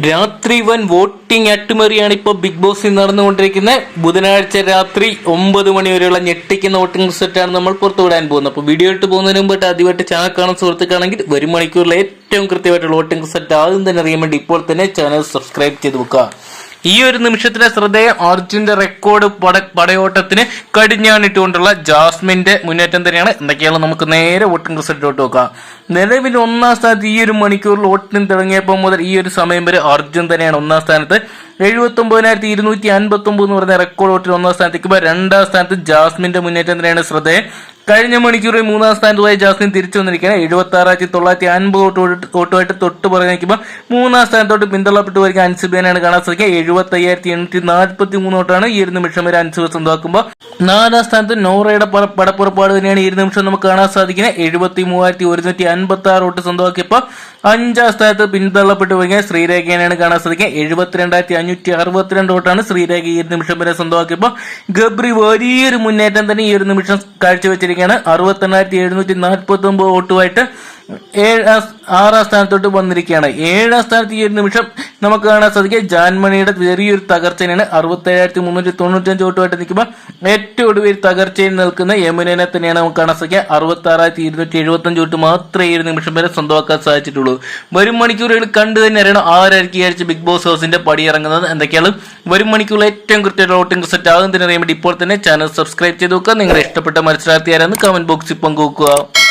രാത്രി വൻ വോട്ടിംഗ് അട്ടിമറിയാണ് ഇപ്പോൾ ബിഗ് ബോസിൽ നടന്നുകൊണ്ടിരിക്കുന്നത്. ബുധനാഴ്ച രാത്രി ഒമ്പത് മണി വരെയുള്ള ഞെട്ടിക്കുന്ന വോട്ടിംഗ് സെറ്റാണ് നമ്മൾ പുറത്തുവിടാൻ പോകുന്നത്. അപ്പോൾ വീഡിയോ ഇട്ട് പോകുന്നതിന് മുമ്പായിട്ട് ആദ്യമായിട്ട് ചാനൽ കാണുന്ന സുഹൃത്തുക്കാണെങ്കിൽ വരും മണിക്കൂറിൽ ഏറ്റവും കൃത്യമായിട്ടുള്ള വോട്ടിംഗ് സെറ്റ് ആദ്യം തന്നെ അറിയാൻ വേണ്ടി ഇപ്പോൾ തന്നെ ചാനൽ സബ്സ്ക്രൈബ് ചെയ്ത് വെക്കുക. ഈ ഒരു നിമിഷത്തിലെ ശ്രദ്ധേയം അർജുന്റെ റെക്കോർഡ് പട പടയോട്ടത്തിന് കടിഞ്ഞാണിട്ടുകൊണ്ടുള്ള ജാസ്മിന്റെ മുന്നേറ്റം തന്നെയാണ്. എന്തൊക്കെയാണ് നമുക്ക് നേരെ വോട്ടിംഗ് റിസൾട്ടിലോട്ട് നോക്കാം. നിലവിൽ ഒന്നാം സ്ഥാനത്ത് ഈ ഒരു മണിക്കൂറിൽ വോട്ടിംഗ് തുടങ്ങിയപ്പോൾ മുതൽ ഈ ഒരു സമയം വരെ അർജുൻ തന്നെയാണ് ഒന്നാം സ്ഥാനത്ത്. എഴുപത്തി ഒമ്പതിനായിരത്തി ഇരുന്നൂറ്റി അൻപത്തി ഒമ്പത് എന്ന് പറയുന്ന റെക്കോർഡ് വോട്ടിൽ ഒന്നാം സ്ഥാനത്തേക്ക് രണ്ടാം സ്ഥാനത്ത് ജാസ്മിന്റെ മുന്നേറ്റം തന്നെയാണ് ശ്രദ്ധേയം. കഴിഞ്ഞ മണിക്കൂറിൽ മൂന്നാം സ്ഥാനത്തുമായി ജാസ്മിൻ തിരിച്ചു വന്നിരിക്കുകയാണ്. എഴുപത്തി ആറായിരത്തി തൊള്ളായിരത്തി അൻപത് വോട്ട് വോട്ടുമായിട്ട് തൊട്ട് പുറകെ നിൽക്കുമ്പോൾ മൂന്നാം സ്ഥാനത്തോട്ട് പിന്തള്ളപ്പെട്ടു വരിക അൻസിബിയനാണ് കാണാൻ സാധിക്കുക. എഴുപത്തി അയ്യായിരത്തി എണ്ണൂറ്റി നാൽപ്പത്തി മൂന്ന് വോട്ടാണ് ഈ ഒരു നിമിഷം വരെ അൻസിബ സ്വന്തമാക്കുമ്പോൾ നാലാം സ്ഥാനത്ത് നോറയുടെ പട- പടപ്പുറപ്പാട് തന്നെയാണ് ഈ ഒരു നിമിഷം നമുക്ക് കാണാൻ സാധിക്കുന്നത്. എഴുപത്തി മൂവായിരത്തി ഒരുന്നൂറ്റി അൻപത്തി ആറ് വോട്ട് സ്വന്തമാക്കിയപ്പോൾ അഞ്ചാം സ്ഥാനത്ത് പിന്തള്ളപ്പെട്ടു വരിക ശ്രീരേഖയാണ് കാണാൻ സാധിക്കുക. എഴുപത്തിരണ്ടായിരത്തി അഞ്ഞൂറ്റി അറുപത്തിരണ്ട് വോട്ടാണ് ശ്രീരേഖ ഈ ഒരു നിമിഷം വരെ സ്വന്തമാക്കിയപ്പോൾ. ഗബ്രി വലിയൊരു മുന്നേറ്റം തന്നെ ഈ ഒരു നിമിഷം കാഴ്ചവെച്ചിരിക്കുകയാണ് അറുപത്തെണ്ണായിരത്തി എഴുന്നൂറ്റി നാൽപ്പത്തി ഒമ്പത് വോട്ടുമായിട്ട് ഏഴാം ആറാം സ്ഥാനത്തോട്ട് വന്നിരിക്കുകയാണ്. ഏഴാം സ്ഥാനത്ത് ഈ ഒരു നിമിഷം നമുക്ക് കാണാൻ സാധിക്കും ജാൻമണിയുടെ ചെറിയൊരു തകർച്ചയാണ് അറുപത്തി അറുപത്തേഴായിരത്തി മുന്നൂറ്റി തൊണ്ണൂറ്റഞ്ച് വോട്ടുമായിട്ട് നിൽക്കുമ്പോൾ ഏറ്റവും ഒടുവിൽ തകർച്ചയിൽ നിൽക്കുന്ന യമുനനെ തന്നെയാണ് നമുക്ക് കാണാൻ സാധിക്കുക. അറുപത്തി ആറായിരത്തി ഇരുന്നൂറ്റി എഴുപത്തഞ്ച് വോട്ട് മാത്രമേ ഈ നിമിഷം വരെ സ്വന്തമാക്കാൻ സാധിച്ചിട്ടുള്ളൂ. വരും മണിക്കൂറുകൾ കണ്ടു തന്നെ അറിയണം ആരായിരിക്കും ഈ ബിഗ് ബോസ് ഹൗസിന്റെ പടി ഇറങ്ങുന്നത് എന്തൊക്കെയാണ്. വരും മണിക്കൂറിൽ ഏറ്റവും കൃത്യമായിട്ട് വോട്ടിംഗ് സെറ്റ് ആകും. അറിയാൻ വേണ്ടി ഇപ്പോൾ തന്നെ ചാനൽ സബ്സ്ക്രൈബ് ചെയ്ത് നോക്കുക. നിങ്ങളുടെ ഇഷ്ടപ്പെട്ട മത്സരാർത്ഥി ആരാന്ന് കമന്റ് ബോക്സിൽ പങ്കുവെക്കുക.